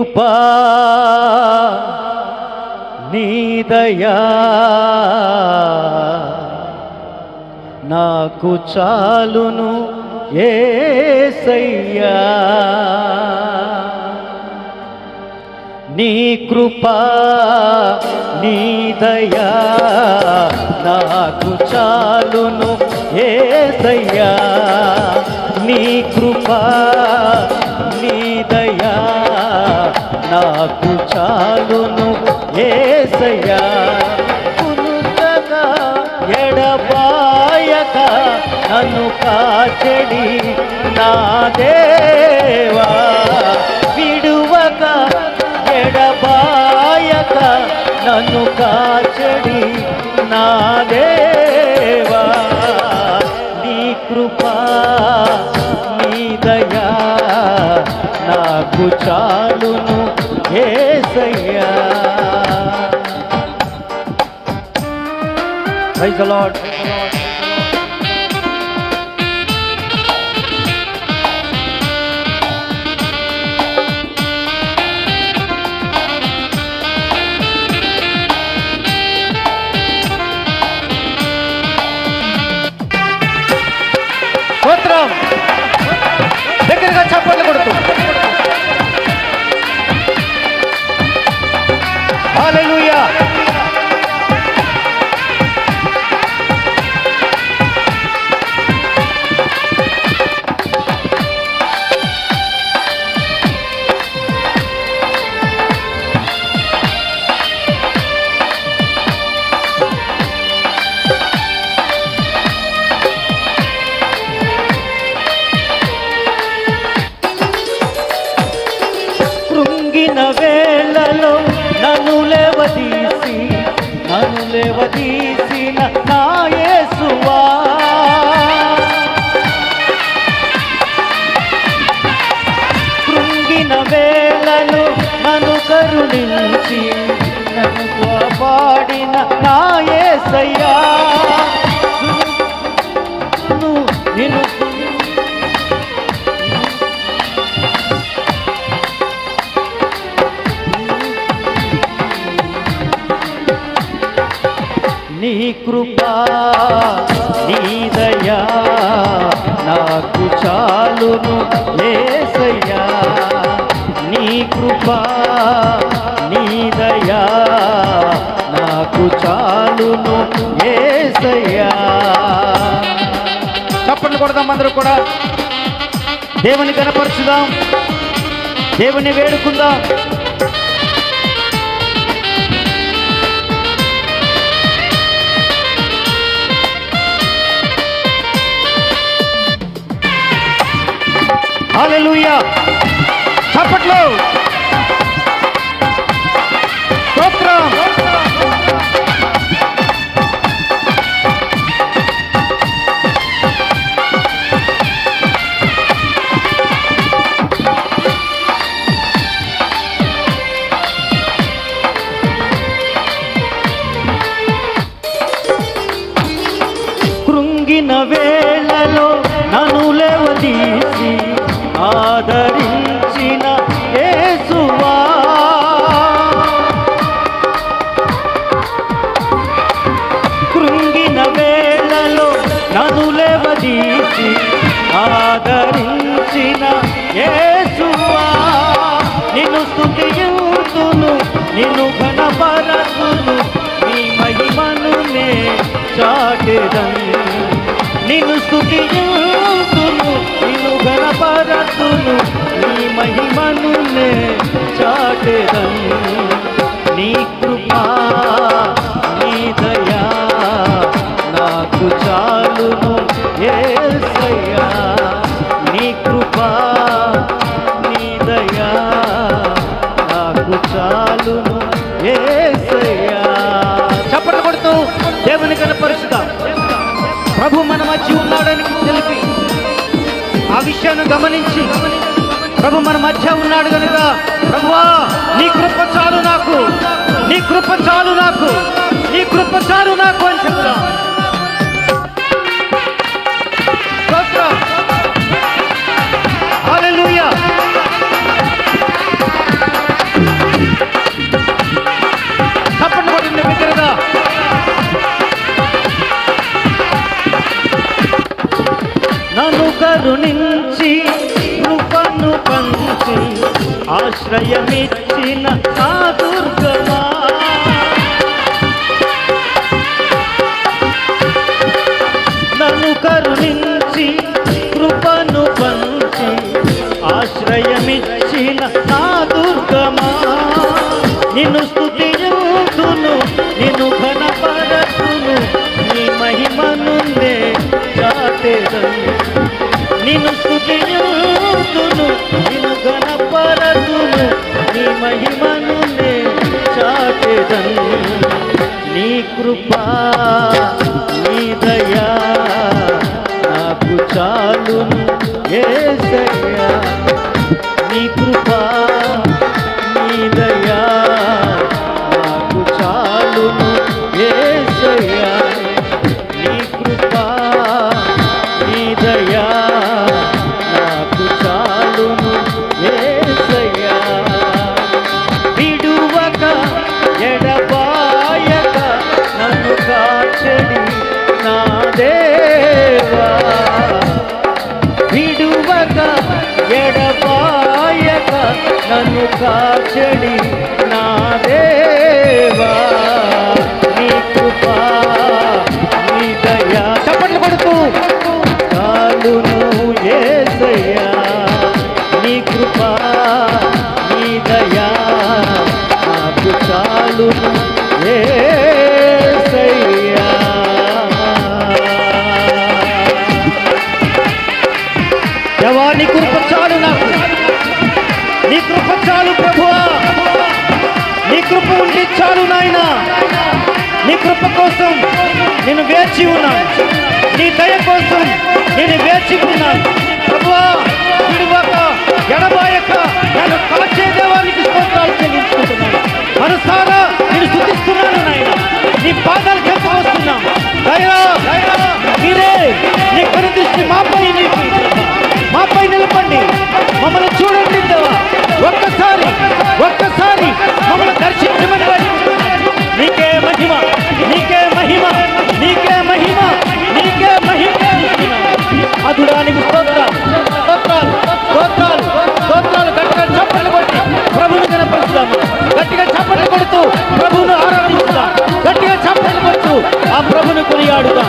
కృపా నీదయా నాకు చాలును ఏసయ్యా. నీ కృపా నీదయా నాకు చాలును ఏసయ్యా. నీ కృపా నీదయా నాకు చాలును ఏసయ్యా. కునుకగా ఎడబాయక నన్ను కాచెడి నా దేవా. విడువక ఎడబాయక నన్ను కాచెడి నా దేవా. నీ కృపా దయా నాకు చాలును ఏసయ్యా ప్రైజ్ ద లార్డ్ హల్లెలూయా వేళలో నన్ను లేవదీసి నన్ను లేవదీసిన నా యేసువా. నీ కృపా నీ దయా నాకు చాలును ఏసయ్యా. నీ కృపా నీ దయా నాకు చాలును ఏసయ్యా. చప్పట్లు కొడదాం అందరూ కూడా. దేవుని కనపరచుదాం. దేవుని వేడుకుందాం. హల్లెలూయా చప్పట్లు నిన్ను నీ మహిమను నే చాటెదను నిన్ను స్తుతియుతును నిన్ను ఘనపరతును నీ మహిమను నే చాటెదను నీ చప్పట్లు కొడుతూ దేవుని కనపరుచుదా ప్రభు మన మధ్య ఉన్నాడని తెలిపి ఆ విషయాన్ని గమనించి ప్రభు మన మధ్య ఉన్నాడు కనుక ప్రభువా నీ కృప చాలు నాకు నీ కృప చాలు నాకు నీ కృప చాలు నాకు అని చెప్తాం కరుణించి కృపను పంచి ఆశ్రయమిచ్చిన ఆ దుర్గమా? చాటెదను నీ కృపా నీ దయా నాకు చాలును ఏసయ్యా. నీ కృపా కాచడి కృప ఉండి చాలు నాయనా. నీ కృప కోసం నేను వేచి ఉన్నాను. నీ దయ కోసం నేను వేచి ఉన్నాను. ప్రభువా విడువక ఎడబాయక నన్ను కాచే దేవానికి స్తోత్రాలు చెల్లించుకుంటున్నాను. మనసారా అదురానికి స్తోత్రం స్తోత్రాలు స్తోత్రాలు స్తోత్రాలు. గట్టిగా చప్పట్లు కొట్టి ప్రభుని కనపరుస్తాము గట్టిగా చప్పట్లు కొడుతూ ప్రభువును ఆరాధిస్తాం గట్టిగా చప్పట్లు కొడుతూ ఆ ప్రభుని కొనియాడుతాం